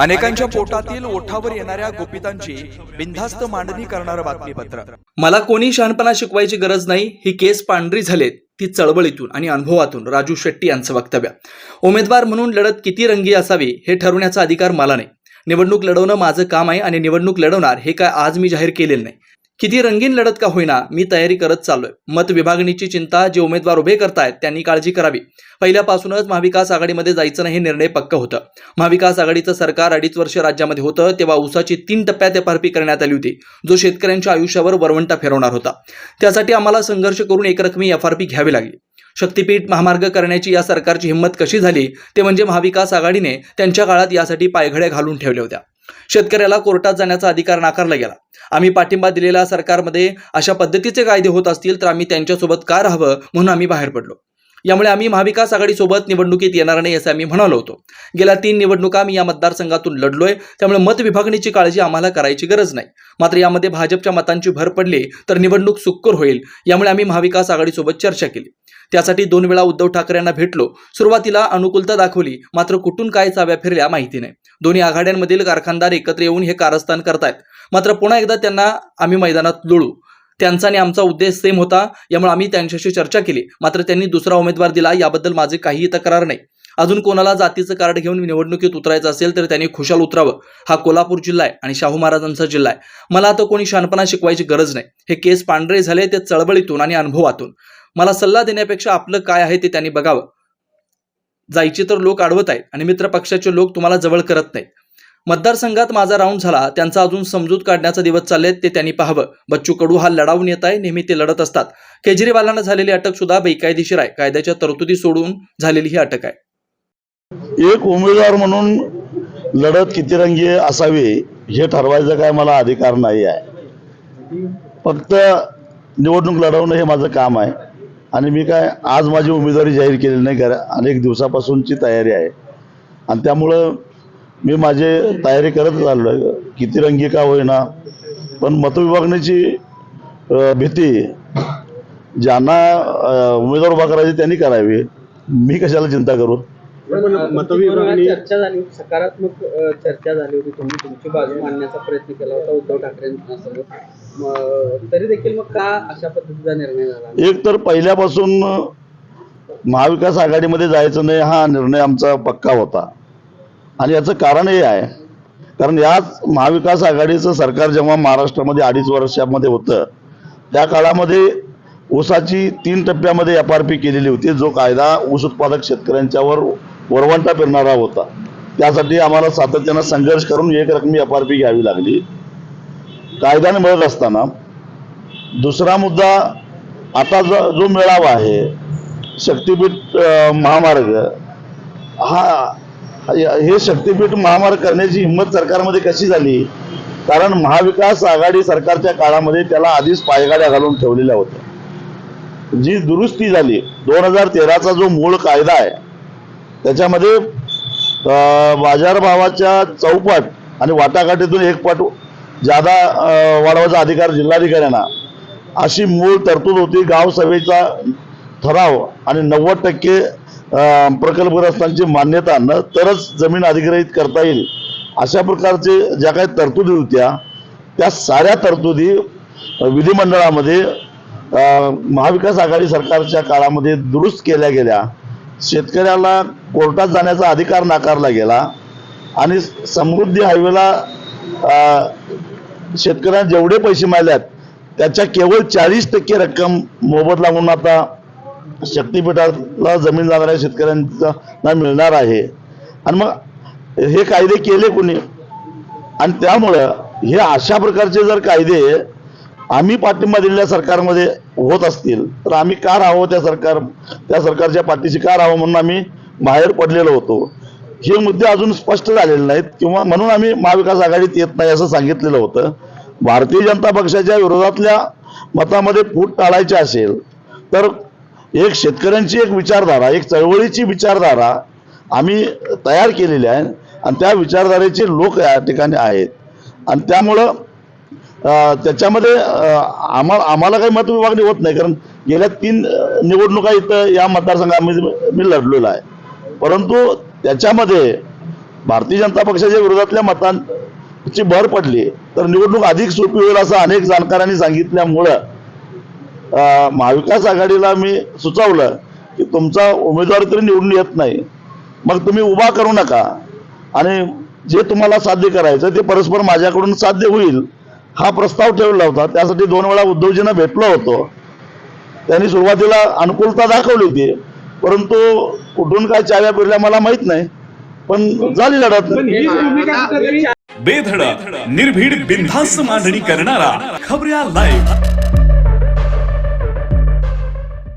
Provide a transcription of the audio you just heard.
अनेकांच्या पोटातील ओठावर येणाऱ्या गोपितांची बिनधास्त मांडणी करणारं बातमीपत्र. मला कोणी शहाणपणा शिकवायची गरज नाही ही केस पांढरी झालेत ती चळवळीतून आणि अनुभवातून. राजू शेट्टी यांचं वक्तव्य. उमेदवार म्हणून लढत किती रंगी असावी हे ठरवण्याचा अधिकार मला नाही. निवडणूक लढवणं माझं काम आहे आणि निवडणूक लढवणार हे काय आज मी जाहीर केलेलं नाही. किती रंगीन लढत का होईना मी तयारी करत चाललोय. मत विभागणीची चिंता जे उमेदवार उभे करतायत त्यांनी काळजी करावी. पहिल्यापासूनच महाविकास आघाडीमध्ये जायचं नाही हे निर्णय पक्क होतं. महाविकास आघाडीचं सरकार अडीच वर्ष राज्यामध्ये होतं तेव्हा ऊसाची तीन टप्प्यात एफआरपी करण्यात आली होती. जो शेतकऱ्यांच्या आयुष्यावर वरवंटा फिरवणार होता. त्यासाठी आम्हाला संघर्ष करून एकरकमी एफआरपी घ्यावी लागली. शक्तीपीठ महामार्ग करण्याची या सरकारची हिंमत कशी झाली ते म्हणजे महाविकास आघाडीने त्यांच्या काळात यासाठी पायघड्या घालून ठेवल्या होत्या. शेतकऱ्याला कोर्टात जाण्याचा अधिकार नाकारला गेला. आम्ही पाठिंबा दिलेल्या सरकारमध्ये अशा पद्धतीचे कायदे होत असतील तर आम्ही त्यांच्यासोबत का राहावं म्हणून आम्ही बाहेर पडलो. यामुळे आम्ही महाविकास आघाडीसोबत निवडणुकीत येणार नाही असं आम्ही म्हणालो होतो. गेल्या तीन निवडणुका मी या मतदारसंघातून लढलोय. त्यामुळे मत विभागणीची काळजी आम्हाला करायची गरज नाही. मात्र यामध्ये भाजपच्या मतांची भर पडली तर निवडणूक सुक्कर होईल. यामुळे आम्ही महाविकास आघाडीसोबत चर्चा केली. त्यासाठी दोन वेळा उद्धव ठाकरेंना भेटलो. सुरुवातीला अनुकूलता दाखवली मात्र कुठून काय चाव्या फिरल्या माहिती नाही. दोन्ही आघाड्यांमधील कारखानदार एकत्र येऊन हे कारस्थान करतायत. मात्र पुन्हा एकदा त्यांना आम्ही मैदानात लोळू. त्यांचा आणि आमचा उद्देश सेम होता यामुळे आम्ही त्यांच्याशी चर्चा केली. मात्र त्यांनी दुसरा उमेदवार दिला याबद्दल माझे काहीही तक्रार नाही. अजून कोणाला जातीचं कार्ड घेऊन निवडणुकीत उतरायचं असेल तर त्यांनी खुशाल उतरावं. हा कोल्हापूर जिल्हा आहे आणि शाहू महाराजांचा जिल्हा आहे. मला आता कोणी शानपणा शिकवायची गरज नाही. हे केस पांढरे झाले ते चळवळीतून आणि अनुभवातून. मला सल्ला देण्यापेक्षा आपलं काय आहे ते त्यांनी बघावं. जायचे तर लोक अडवत आहेत आणि मित्र पक्षाचे लोक तुम्हाला जवळ करत नाहीत. मतदारसंघात माझा राऊंड झाला त्यांचा अजून समजूत काढण्याचा दिवस चाललेत ते त्यांनी पाहावं. बच्चू कडू हा लढावून येत आहे नेहमी ते लढत असतात. केजरीवालांना झालेली अटक सुद्धा बेकायदेशीर आहे. कायद्याच्या तरतुदी सोडून झालेली ही अटक आहे. एक उमेदवार म्हणून लढत किती रंगी असावी हे ठरवायचं काय मला अधिकार नाही आहे. फक्त निवडणूक लढवणं हे माझं काम आहे. आणि मी काय आज माझी उमेदवारी जाहीर केलेली नाही कारण अनेक दिवसापासूनची तयारी आहे. आणि त्यामुळं मी माझे तयारी करत चाललो आहे किती रंगी का होईना. पण मतविभागणीची भीती ज्यांना उमेदवार उभा करायची त्यांनी करावी. मी कशाला चिंता करू? मतविभागणी चर्चा झाली सकारात्मक चर्चा झाली होती तुम्ही तुमची बाजू मांडण्याचा प्रयत्न केला होता उद्धव म- तरी देखील मग का अशा पद्धतीचा निर्णय झाला? एक तर पहिल्यापासून महाविकास आघाडीमध्ये जायचं नाही हा निर्णय आमचा पक्का होता. आणि याचं कारण हे आहे कारण याच महाविकास आघाडीचं सरकार जेव्हा महाराष्ट्रामध्ये अडीच वर्षामध्ये होतं त्या काळामध्ये ऊसाची तीन टप्प्यामध्ये एफ आर पी केलेली होती. जो कायदा ऊस उत्पादक शेतकऱ्यांच्यावर वरवंटा फिरणारा होता. त्यासाठी आम्हाला सातत्यानं संघर्ष करून एक रकमी एफ आर पी घ्यावी लागली. कायद्याने मिळत असताना दुसरा मुद्दा आता जो जो मेळावा आहे शक्तीपीठ महामार्ग हा हे शक्तीपीठ महामार्ग करण्याची हिंमत सरकारमध्ये कशी झाली? कारण महाविकास आघाडी सरकारच्या काळामध्ये त्याला आधीच पायगाड्या घालून ठेवलेल्या होत्या. जी दुरुस्ती झाली दोन हजार तेराचा जो मूळ कायदा आहे त्याच्यामध्ये बाजारभावाच्या चौपट आणि वाटाघाटीतून एक पट जादा वाढवायचा अधिकार जिल्हाधिकाऱ्यांना. अशी मूळ तरतूद होती. गावसभेचा ठराव आणि नव्वद टक्के प्रकल्पग्रस्तांची मान्यता न तरच जमीन अधिग्रहित करता येईल. अशा प्रकारचे ज्या काही तरतुदी होत्या त्या साऱ्या तरतुदी विधिमंडळामध्ये महाविकास आघाडी सरकारच्या काळामध्ये दुरुस्त केल्या गेल्या. शेतकऱ्याला कोर्टात जाण्याचा अधिकार नाकारला गेला आणि समृद्धी हायवेला शेतकऱ्यांना जेवढे पैसे मिळाल्यात त्याच्या केवळ चाळीस टक्के रक्कम मोबदला म्हणून आता शक्तीपीठाला जमीन जाणाऱ्या शेतकऱ्यांना मिळणार आहे. आणि मग हे कायदे केले कोणी? आणि त्यामुळं हे अशा प्रकारचे जर कायदे आम्ही पाठिंबा दिलेल्या सरकारमध्ये होत असतील तर आम्ही का राहावं त्या सरकार त्या सरकारच्या पाठीशी का राहावं म्हणून आम्ही बाहेर पडलेलो होतो. हे मुद्दे अजून स्पष्ट झालेले नाहीत किंवा म्हणून आम्ही महाविकास आघाडीत येत नाही असं सांगितलेलं होतं. भारतीय जनता पक्षाच्या विरोधातल्या मतामध्ये फूट टाळायची असेल तर एक शेतकऱ्यांची एक विचारधारा एक चळवळीची विचारधारा आम्ही तयार केलेली आहे आणि त्या विचारधारेचे लोक या ठिकाणी आहेत. आणि त्यामुळं त्याच्यामध्ये आम्हा आम्हाला काही मत विभागणी होत नाही कारण गेल्या तीन निवडणुका इथं या मतदारसंघामध्ये मी लढलेलो आहे. परंतु त्याच्यामध्ये भारतीय जनता पक्षाच्या विरोधातल्या मतांची भर पडली तर निवडणूक अधिक सोपी होईल असं अनेक जाणकारांनी सांगितल्यामुळं महाविकास आघाडीला मी सुचवलं की तुमचा उमेदवार तरी निवडून येत नाही. मग तुम्ही उभा करू नका. आणि जे तुम्हाला साध्य करायचं ते परस्पर माझ्याकडून साध्य होईल. हा प्रस्ताव ठेवला होता. त्यासाठी दोन वेळा उद्धवजींना भेटलो होतो. त्यांनी सुरुवातीला अनुकूलता दाखवली होती. परंतु कुठून काय चाव्या फिरल्या मला माहीत नाही. पण झाली लढत. बेधडक निर्भीड बिनधास्त मांडणी करणारा खबऱ्या लाईव्ह